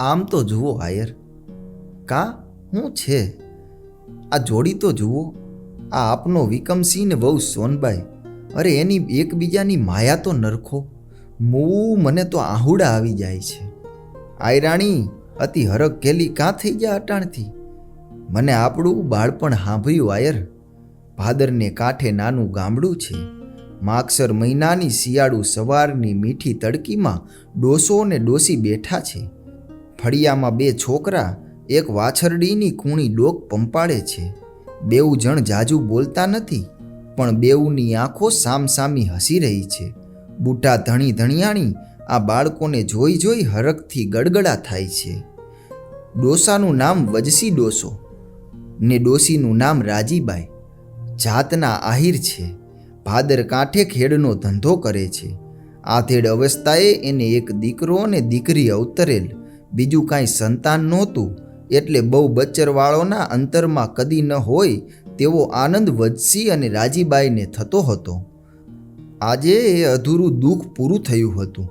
આમ તો જુઓ આયર. કા? હું છે? આ જોડી તો જુઓ. આ આપનો વિકમસિંહ ને બહુ સોનબાઈ. અરે એની એકબીજાની માયા તો નરખો. મૂ મને તો આહુડા આવી જાય છે. આયરાણી, અતિ હરક કેલી કાં થઈ ગયા અટાણથી? મને આપણું બાળપણ સાંભળ્યું આયર. ભાદરને કાંઠે નાનું ગામડું છે. માગસર મહિનાની શિયાળુ સવારની મીઠી તડકીમાં ડોસો ને ડોસી બેઠા છે. ફળિયામાં બે છોકરા, એક વાછરડીની કૂણી ડોક પંપાળે છે. બેઉ જણ જાજુ બોલતા નથી, પણ બેઉની આંખો સામસામી હસી રહી છે. બુઢા ધણી ધણિયાણી આ બાળકોને જોઈ જોઈ હરખથી ગડગડા થાય છે. ડોસાનું નામ વજસી ડોસો ને ડોસીનું નામ રાજીબાઈ. જાતના આહિર છે. ભાદર કાંઠે ખેડનો ધંધો કરે છે. આધેડ અવસ્થાએ એને એક દીકરો અને દીકરી અવતરેલ. બીજું કાંઈ સંતાન નહોતું, એટલે બહુ બચ્ચરવાળોના અંતરમાં કદી ન હોય તેવો આનંદ વજસી અને રાજીબાઈને થતો હતો. આજે એ અધૂરું દુઃખ પૂરું થયું હતું.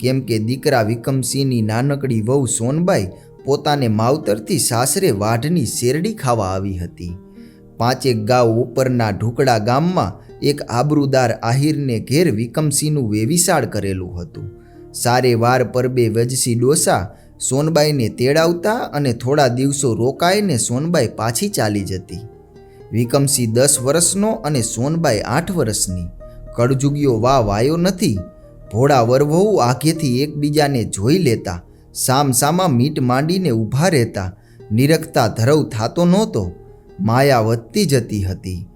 કેમ કે દીકરા વિકમસિંહની નાનકડી વહુ સોનબાઈ પોતાને માવતરથી સાસરે વાઢની શેરડી ખાવા આવી હતી. પાંચેક ગાંવ ઉપરના ઢોકળા ગામમાં એક આબરૂદાર આહિરને ઘેર વિકમસિંહનું વેવિશાળ કરેલું હતું. સારે વાર પરબે વજસી ડોસા સોનબાઈને તેડાવતા અને થોડા દિવસો રોકાઈને સોનબાઈ પાછી ચાલી જતી. વિકમસિંહ દસ વર્ષનો અને સોનબાઈ આઠ વર્ષની. કળજુગીઓ વા વાયો નથી. ભોળા વરવહુ આઘેથી એકબીજાને જોઈ લેતા, સામસામા મીટ માંડીને ઊભા રહેતા, નિરખતા ધરવ થાતો નહોતો, માયા વધતી જતી હતી.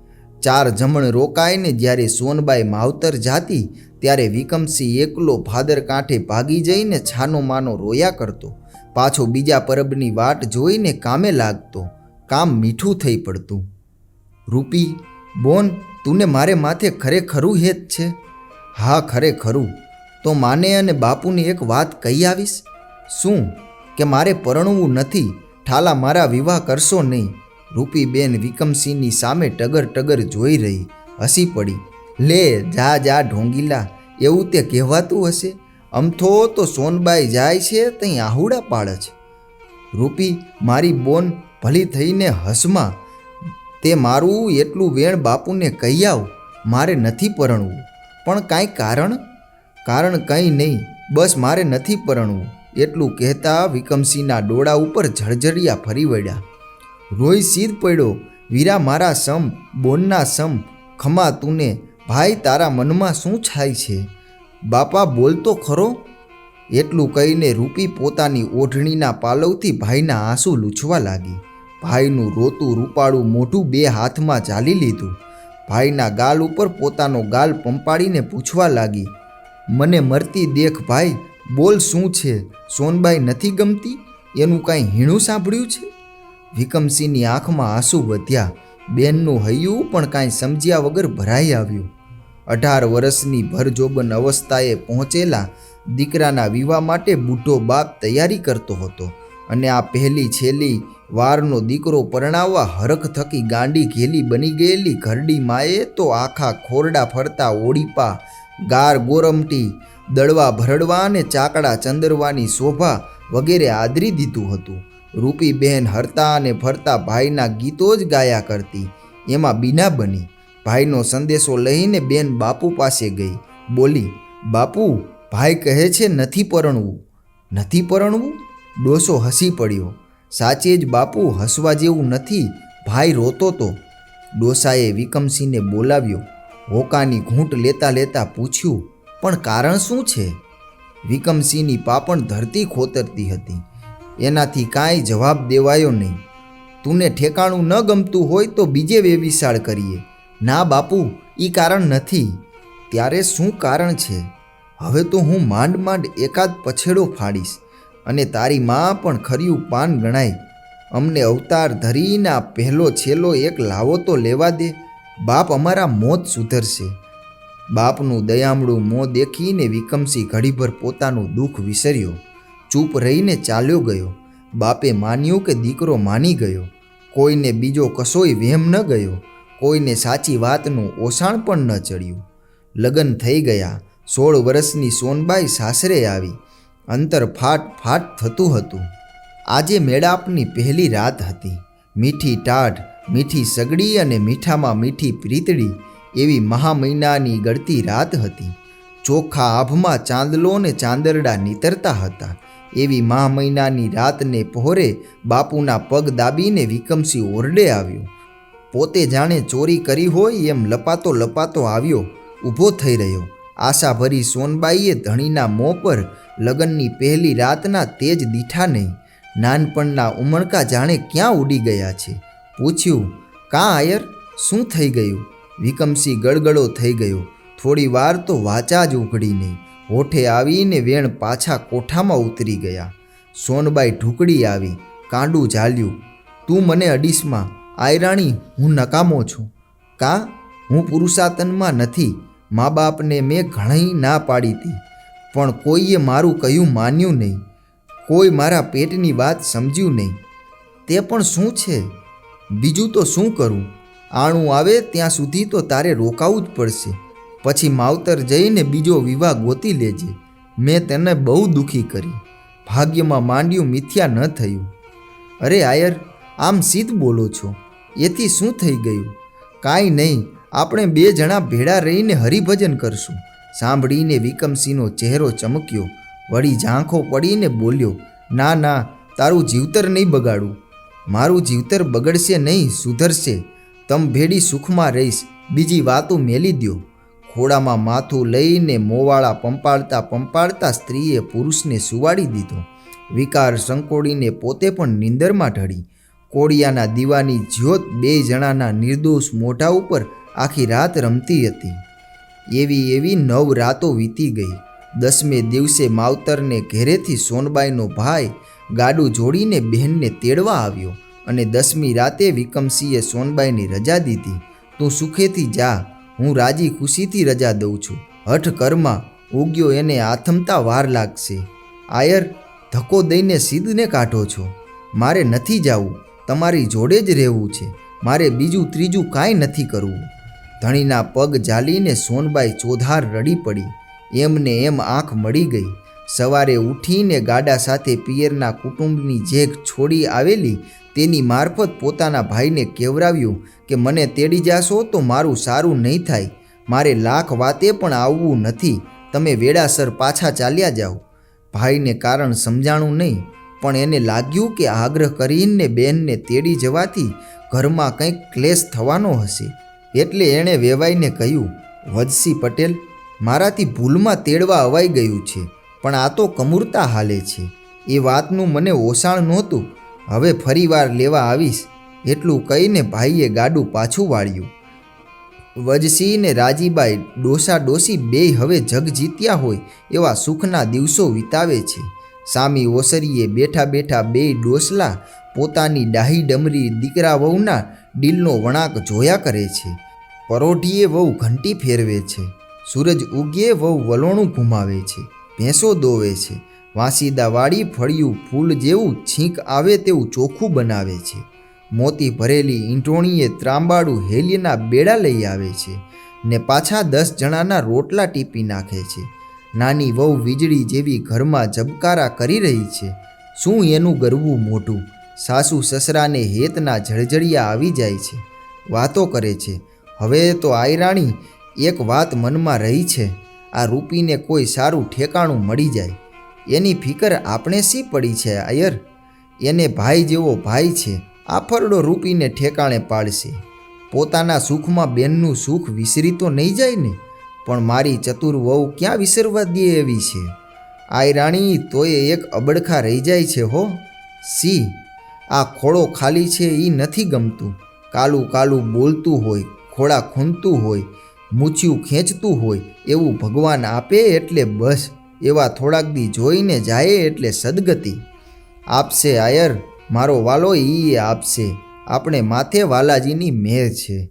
ચાર જમણ રોકાઈને જ્યારે સોનબાઈ માવતર જાતી ત્યારે વિકમસિંહ એકલો ભાદર કાંઠે ભાગી જઈને છાનો માનો રોયા કરતો. પાછો બીજા પરબની વાટ જોઈને કામે લાગતો. કામ મીઠું થઈ પડતું. રૂપી, બોન, તુને મારે માથે ખરેખરું હેત છે? હા, ખરેખરું. તો માને અને બાપુને એક વાત કહી આવીશ. શું? કે મારે પરણવું નથી, ઠાલા મારા વિવાહ કરશો નહીં. રૂપીબેન વિકમસિંહની સામે ટગર ટગર જોઈ રહી, હસી પડી. લે, જા જા, ઢોંગીલા. એવું તે કહેવાતું હશે? અમથો તો સોનબાઈ જાય છે ત્યાં આહુડા પાડે છે. રૂપી, મારી બોન ભલી થઈને હસમાં. તે મારું એટલું વેણ બાપુને કહી આવ, મારે નથી પરણવું. પણ કાંઈ કારણ? કારણ કંઈ નહીં, બસ મારે નથી પરણવું. એટલું કહેતા વિકમસિંહના ડોળા ઉપર જળજળિયા ફરી વળ્યા. રોઈ સીધ પડ્યો, વીરા મારા સમ બોનના સમ ખમા તુને ભાઈ, તારા મનમાં શું છાય છે? બાપા બોલતો ખરો. એટલું કહીને રૂપી પોતાની ઓઢણીના પાલવથી ભાઈના આંસુ લૂછવા લાગી. ભાઈનું રોતું રૂપાળું મોઢું બે હાથમાં ચાલી લીધું. ભાઈના ગાલ ઉપર પોતાનો ગાલ પંપાડીને પૂછવા લાગી, મને મરતી દેખ ભાઈ, બોલ શું છે? સોનબાઈ નથી ગમતી? એનું કાંઈ હીણું સાંભળ્યું છે? વિકમસિંહની આંખમાં આંસુ વધ્યા. બેનનું હૈયું પણ કાંઈ સમજ્યા વગર ભરાઈ આવ્યું. અઢાર વર્ષની ભરજોબન અવસ્થાએ પહોંચેલા દીકરાના વિવાહ માટે બુઢો બાપ તૈયારી કરતો હતો અને આ પહેલી છેલ્લી વારનો દીકરો પરણાવવા હરખ થકી ગાંડી ઘેલી બની ગયેલી ઘરડી માએ તો આખા ખોરડા ફરતા ઓડીપા, ગાર ગોરમટી, દળવા ભરડવા અને ચાકડા ચંદરવાની શોભા વગેરે આદરી દીધું હતું. રૂપી બહેન હરતા અને ફરતા ભાઈના ગીતો જ ગાયા કરતી, એમાં બીના બની. ભાઈનો સંદેશો લઈને બેન બાપુ પાસે ગઈ. બોલી, બાપુ, ભાઈ કહે છે નથી પરણવું. નથી પરણવું? ડોસો હસી પડ્યો. સાચે જ બાપુ, હસવા જેવું નથી, ભાઈ રોતો તો. ડોસાએ વિકમસિંહને બોલાવ્યો. હોકાની ઘૂંટ લેતા લેતા પૂછ્યું, પણ કારણ શું છે? વિકમસિંહની પાપણ ધરતી ખોતરતી હતી. એનાથી કાંઈ જવાબ દેવાયો નહીં. તુને ઠેકાણું ન ગમતું હોય તો બીજે વેવિશાળ કરીએ. ના બાપુ એ કારણ નથી. ત્યારે શું કારણ છે? હવે તો હું માંડ માંડ એકાદ પછેડો ફાડીશ અને તારી માં પણ ખર્યું પાન ગણાય. અમને અવતાર ધરીને આ પહેલો છેલ્લો એક લાવો તો લેવા દે. બાપ અમારા મોત સુધરશે. બાપનું દયામણું મોં દેખીને વિકમસી ઘડીભર પોતાનું દુઃખ વિસર્યો. ચૂપ રહીને ચાલ્યો ગયો. બાપે માન્યું કે દીકરો માની ગયો. કોઈને બીજો કશોય વહેમ ન ગયો. કોઈને સાચી વાતનું ઓસાણ પણ ન ચડ્યું. લગ્ન થઈ ગયા, સોળ વર્ષની સોનબાઈ સાસરે આવી, અંતર ફાટ ફાટ થતું હતું. આજે મેળાપની પહેલી રાત હતી. મીઠી ટાઢ, મીઠી સગડી અને મીઠામાં મીઠી પ્રીતડી એવી મહા મહિનાની ગળતી રાત હતી. ચોખ્ખા આભમાં ચાંદલો ને ચાંદરડા નીતરતા હતા. એવી મહામહિનાની રાતને પહોરે બાપુના પગ દાબીને વિકમસી ઓરડે આવ્યો. પોતે જાણે ચોરી કરી હોય એમ લપાતો લપાતો આવ્યો, ઊભો થઈ રહ્યો. આશાભરી સોનબાઈએ ધણીના મોં પર લગ્નની પહેલી રાતના તેજ દીઠા નહીં નાનપણના ઉમળકા જાણે ક્યાં ઉડી ગયા છે? પૂછ્યું, કાં આયર? શું થઈ ગયું? વિકમસી ગળગળો થઈ ગયો. થોડી વાર તો વાચા જ ઉઘડી નહીં હોઠે આવીને વેણ પાછા કોઠામાં ઉતરી ગયા. સોનબાઈ ઢુકડી આવી, કાંડું ઝાલ્યું, તું મને અડીસમાં આયરાણી હું નકામો છું. કાં? હું પુરુષાતનમાં નથી. મા બાપને મેં ઘણી ના પાડી હતી પણ કોઈએ મારું કહ્યું માન્યું નહીં. કોઈ મારા પેટની વાત સમજ્યું નહીં. તે પણ શું છે? બીજું તો શું કરું? આણું આવે ત્યાં સુધી તો તારે રોકાવું જ પડશે. પછી માવતર જઈને બીજો વિવાહ ગોતી લેજે. મેં તેને બહુ દુઃખી કરી. ભાગ્યમાં માંડ્યું મિથ્યા ન થયું. અરે આયર, આમ સીધ બોલો છો. એથી શું થઈ ગયું? કાંઈ નહીં, આપણે બે જણા ભેળા રહીને હરિભજન કરશું. સાંભળીને વિકમસિંહનો ચહેરો ચમક્યો. વળી ઝાંખો પડીને બોલ્યો, ના ના, તારું જીવતર નહીં બગાડું. મારું જીવતર બગડશે નહીં, સુધરશે. તમ ભેડી સુખમાં રહીશ. બીજી વાતો મેલી દ્યો. ખોડામાં માથું લઈને મોવાળા પંપાળતા પંપાળતા સ્ત્રીએ પુરુષને સુવાડી દીધો. વિકાર સંકોડીને પોતે પણ નીંદરમાં ઢળી. કોડિયાના દીવાની જ્યોત બે જણાના નિર્દોષ મોઢા ઉપર આખી રાત રમતી હતી. એવી એવી નવ રાતો વીતી ગઈ. દસમે દિવસે માવતરને ઘેરેથી સોનબાઈનો ભાઈ ગાડું જોડીને બહેનને તેડવા આવ્યો અને દસમી રાતે વિકમસિંહે સોનબાઈની રજા દીધી. તું સુખેથી જા, હું રાજી ખુશીથી રજા દઉં છું. હઠ કર્મા, ઉગ્યો એને આથમતા વાર લાગશે. આયર, ધક્કો દઈને સીધને કાઢો છો. મારે નથી જવું. તમારી જોડે જ રહેવું છે. મારે બીજું ત્રીજું કાંઈ નથી કરવું. ધણીના પગ ઝાલીને સોનબાઈ ચોધાર રડી પડી. એમને એમ આંખ મળી ગઈ. સવારે ઉઠીને ગાડા સાથે પિયરના કુટુંબની જેક છોડી આવેલી તેની મારફત પોતાના ભાઈને કેવરાવ્યું કે, મને તેડી જાશો તો મારું સારું નહીં થાય. મારે લાખ વાતે પણ આવવું નથી. તમે વેડાસર પાછા ચાલ્યા જાઓ. ભાઈને કારણ સમજાણું નહીં. પણ એને લાગ્યું કે આગ્રહ કરીને બેનને તેડી જવાથી ઘરમાં કંઈક ક્લેશ થવાનો હશે. એટલે એણે વેવાઈને કહ્યું વજસી પટેલ, મારાથી ભૂલમાં તેડવા અવાઈ ગયું છે, પણ આ તો કમૂરતા હાલે છે. એ વાતનું મને ઓસાણ નહોતું. હવે ફરીવાર લેવા આવીશ. એટલું કહીને ભાઈએ ગાડું પાછું વાળ્યું. વજસી ને રાજીબાઈ ડોસા ડોસી બેય હવે જગ જીત્યા હોય એવા સુખના દિવસો વિતાવે છે. સામી ઓસરીએ બેઠા બેઠા બેય ડોસલા પોતાની ડાહી ડમરી દીકરા વહુના ડીલનો વણાક જોયા કરે છે. પરોઢીએ વહુ ઘંટી ફેરવે છે. સૂરજ ઉગ્યે વહુ વલોણું ઘુમાવે છે. ભેંસો દોવે છે. વાંસીદા વાળી ફળિયું ફૂલ જેવું છીંક આવે તેવું ચોખ્ખું બનાવે છે. મોતી ભરેલી ઈંટોણીએ ત્રાંબાડું હેલીના બેડા લઈ આવે છે ને પાછા દસ જણાના રોટલા ટીપી નાખે છે. નાની વહુ વીજળી જેવી ઘરમાં જબકારા કરી રહી છે. શું એનું ગરવું મોઢું સાસુ સસરાને હેતના જળજળિયા આવી જાય છે. વાતો કરે છે. હવે તો આયરાણી એક વાત મનમાં રહી છે. આ રૂપીને કોઈ સારું ઠેકાણું મળી જાય. એની ફિકર આપણે શી પડી છે, આયર? એને ભાઈ જેવો ભાઈ છે. આફરડો રૂપીને ઠેકાણે પાડશે. પોતાના સુખમાં બેનનું સુખ વિસરી તો નહીં જાય ને? પણ મારી ચતુર વહુ ક્યાં વિસરવા દે એવી છે? આઈ રાણી, તોય એક અબડખા રહી જાય છે હો. સી, આ ખોળો ખાલી છે એ નથી ગમતું. કાલું કાલું બોલતું હોય, ખોળા ખૂંદતું હોય, મૂછ્યું ખેંચતું હોય, એવું ભગવાન આપે એટલે બસ. એવા થોડાક દી જોઈને જાય એટલે સદગતિ. આપશે આયર, મારો વાલો ઈ આપશે. આપણે માથે વાલાજીની મેર છે.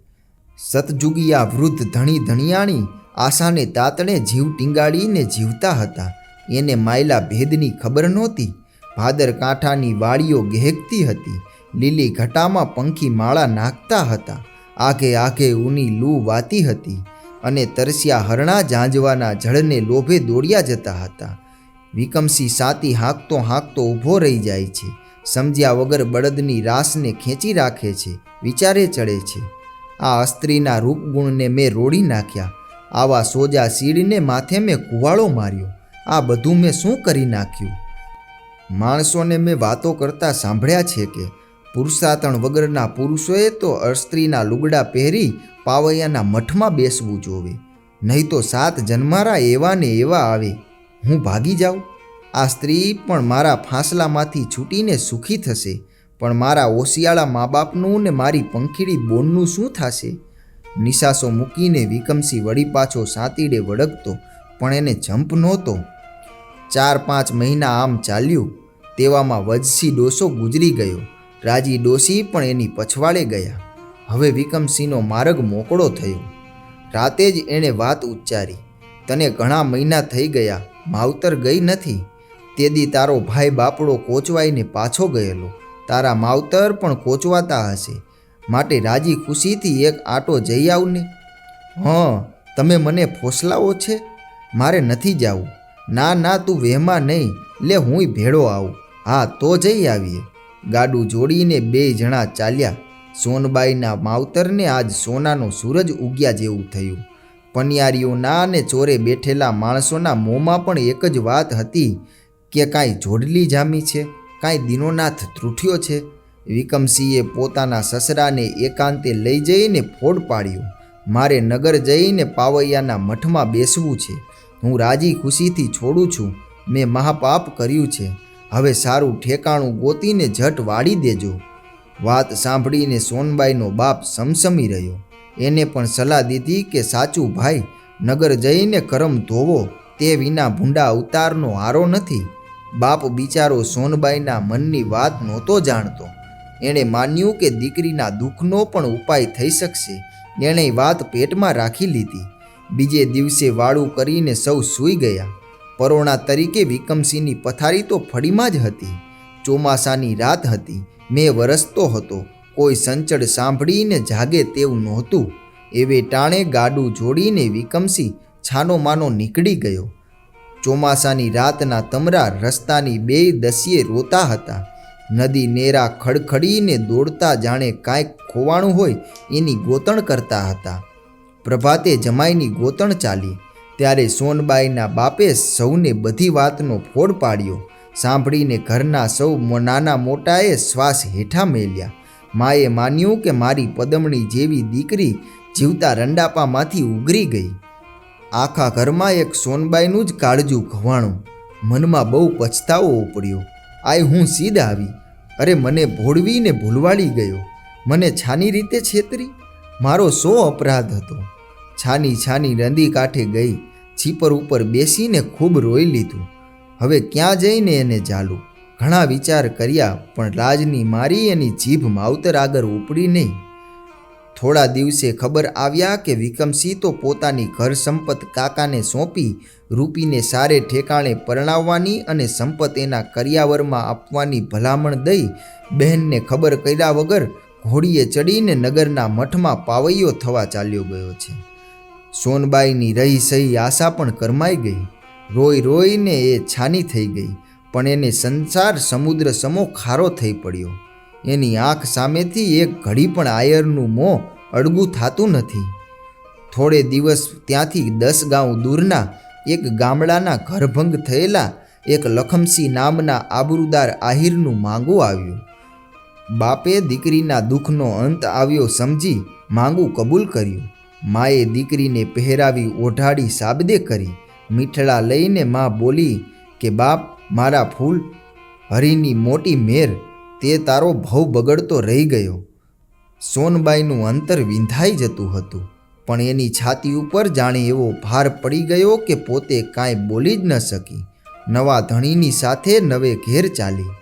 સતજુગિયા વૃદ્ધ ધણી ધણિયાણી આશાને તાતણે જીવ ટીંગાડીને જીવતા હતા. એને માયલા ભેદની ખબર નહોતી. ભાદર કાંઠાની વાળીઓ ગહેકતી હતી. લીલી ઘટામાં પંખી માળા નાખતા હતા. આઘે આઘે ઊની લૂ વાતી હતી અને તરસ્યા હરણા ઝાંઝવાના જળને લોભે દોડ્યા જતા હતા. વિકમસિંહ સાતી હાંકતો હાંકતો ઊભો રહી જાય છે. સમજ્યા વગર બળદની રાસને ખેંચી રાખે છે. વિચારે ચડે છે. આ અસ્ત્રીના રૂપગુણને મેં રોડી નાખ્યા. આવા સોજા સીડીને માથે મેં કુવાળો માર્યો. આ બધું મેં શું કરી નાખ્યું? માણસોને મેં વાતો કરતા સાંભળ્યા છે કે પુરુષાતણ વગરના પુરુષોએ તો અસ્ત્રીના લુગડા પહેરી પાવૈયાના મઠમાં બેસવું જોવે. નહીં તો સાત જન્મારા એવા ને એવા આવે. હું ભાગી જાઉં? આ સ્ત્રી પણ મારા ફાંસલામાંથી છૂટીને સુખી થશે. પણ મારા ઓશિયાળા મા બાપનું ને મારી પંખીડી બોનનું શું થશે? નિશાસો મૂકીને વિકમસી વળી પાછો સાતીડે વળગતો, પણ એને જંપ નહોતો. ચાર પાંચ મહિના આમ ચાલ્યું, તેવામાં વજસી ડોસો ગુજરી ગયો. રાજી ડોસી પણ એની પછવાડે ગયા. હવે વિકમસિંહનો માર્ગ મોકળો થયો. રાતે જ એણે વાત ઉચ્ચારી, તને ઘણા મહિના થઈ ગયા, માવતર ગઈ નથી. તેદી તારો ભાઈ બાપડો કોચવાઈને પાછો ગયેલો. તારા માવતર પણ કોચવાતા હશે. માટે રાજી ખુશીથી એક આટો જઈ આવને. હં, તમે મને ફોસલાવો છે? મારે નથી જાવું. ના ના, તું વહેમાં નહીં. લે, હુંય ભેળો આવું. હા, તો જઈ આવીએ. ગાડું જોડીને બે જણા ચાલ્યા. સોનબાઈના માવતરને આજ સોનાનો સૂરજ ઉગ્યા જેવું થયું. પનિયારીઓના અને ચોરે બેઠેલા માણસોના મોંમાં પણ એક જ વાત હતી કે કાંઈ જોડલી જામી છે, કાંઈ દિનોનાથ ત્રુઠ્યો છે. વિકમસિંહે પોતાના સસરાને એકાંતે લઈ જઈને ફોડ પાડ્યો. મારે નગર જઈને પાવૈયાના મઠમાં બેસવું છે. હું રાજી ખુશીથી છોડું છું. મેં મહાપાપ કર્યું છે. હવે સારું ઠેકાણું ગોતીને ઝટ વાળી દેજો. વાત સાંભળીને સોનબાઈનો બાપ સમસમી રહ્યો. એને પણ સલાહ દીધી કે, સાચું ભાઈ, નગર જઈને કરમ ધોવો. તે વિના ભૂંડા અવતારનો હારો નથી. બાપ બિચારો સોનબાઈના મનની વાત નહોતો જાણતો. એણે માન્યું કે દીકરીના દુઃખનો પણ ઉપાય થઈ શકશે. એણે વાત પેટમાં રાખી લીધી. બીજે દિવસે વાળું કરીને સૌ સૂઈ ગયા. પરોણા તરીકે વિકમસિંહની પથારી તો ફળીમાં જ હતી. ચોમાસાની રાત હતી. મેં વરસતો હતો. કોઈ સંચળ સાંભળીને જાગે તેવું નહોતું. એવે ટાણે ગાડું જોડીને વિકમસી છાનો માનો નીકળી ગયો. ચોમાસાની રાતના તમરા રસ્તાની બે દસીએ રોતા હતા. નદી નેરા ખડખડીને દોડતા જાણે કાંઈક ખોવાણું હોય એની ગોતણ કરતા હતા. પ્રભાતે જમાઈની ગોતણ ચાલી. ત્યારે સોનબાઈના બાપે સૌને બધી વાતનો ફોડ પાડ્યો. સાંભળીને ઘરના સૌ નાના મોટાએ શ્વાસ હેઠા મેલ્યા. માએ માન્યું કે મારી પદમણી જેવી દીકરી જીવતા રંડાપામાંથી ઉગરી ગઈ. આખા ઘરમાં એક સોનબાઈનું જ કાળજું ઘવાણું. મનમાં બહુ પછતાવો ઉપડ્યો. આય હું સીધ આવી. અરે મને ભોળવીને ભૂલવાડી ગયો. મને છાની રીતે છેતરી. મારો સો અપરાધ હતો. છાની છાની નદી કાંઠે ગઈ. છીપર ઉપર બેસીને ખૂબ રોઈ લીધું. હવે ક્યાં જઈને એને ચાલું? ઘણા વિચાર કર્યા, પણ રાજની મારી એની જીભ માવતર આગળ ઉપડી નહીં. થોડા દિવસે ખબર આવ્યા કે વિકમસિંહ તો પોતાની ઘર સંપત કાકાને સોંપી રૂપીને સારે ઠેકાણે પરણાવવાની અને સંપત એના કરિયાવરમાં આપવાની ભલામણ દઈ બહેનને ખબર કર્યા વગર ઘોડીએ ચડીને નગરના મઠમાં પાવૈયો થવા ચાલ્યો ગયો છે. સોનબાઈની રહી સહી આશા પણ કરમાઈ ગઈ. રોઈ રોઈને એ છાની થઈ ગઈ, પણ એને સંસાર સમુદ્ર સમો ખારો થઈ પડ્યો. એની આંખ સામેથી એક ઘડી પણ આયરનું મોં અડગું થતું નથી. થોડે દિવસ ત્યાંથી દસ ગાંવ દૂરના એક ગામડાના ઘરભંગ થયેલા એક લખમસિંહ નામના આબરૂદાર આહિરનું માંગું આવ્યું. બાપે દીકરીના દુઃખનો અંત આવ્યો સમજી માંગું કબૂલ કર્યું. માએ દીકરીને પહેરાવી ઓઢાડી સાબદે કરી. મીઠડા લઈને મા બોલી કે, બાપ, મારા ફૂલ, હરિની મોટી મેર તે તારો ભવ બગડતો રહી ગયો. સોનબાઈનું અંતર વિંધાઈ જતું હતું, પણ એની છાતી ઉપર જાણે એવો ભાર પડી ગયો કે પોતે કાંઈ બોલી જ ન શકી. નવા ધણીની સાથે નવે ઘેર ચાલી.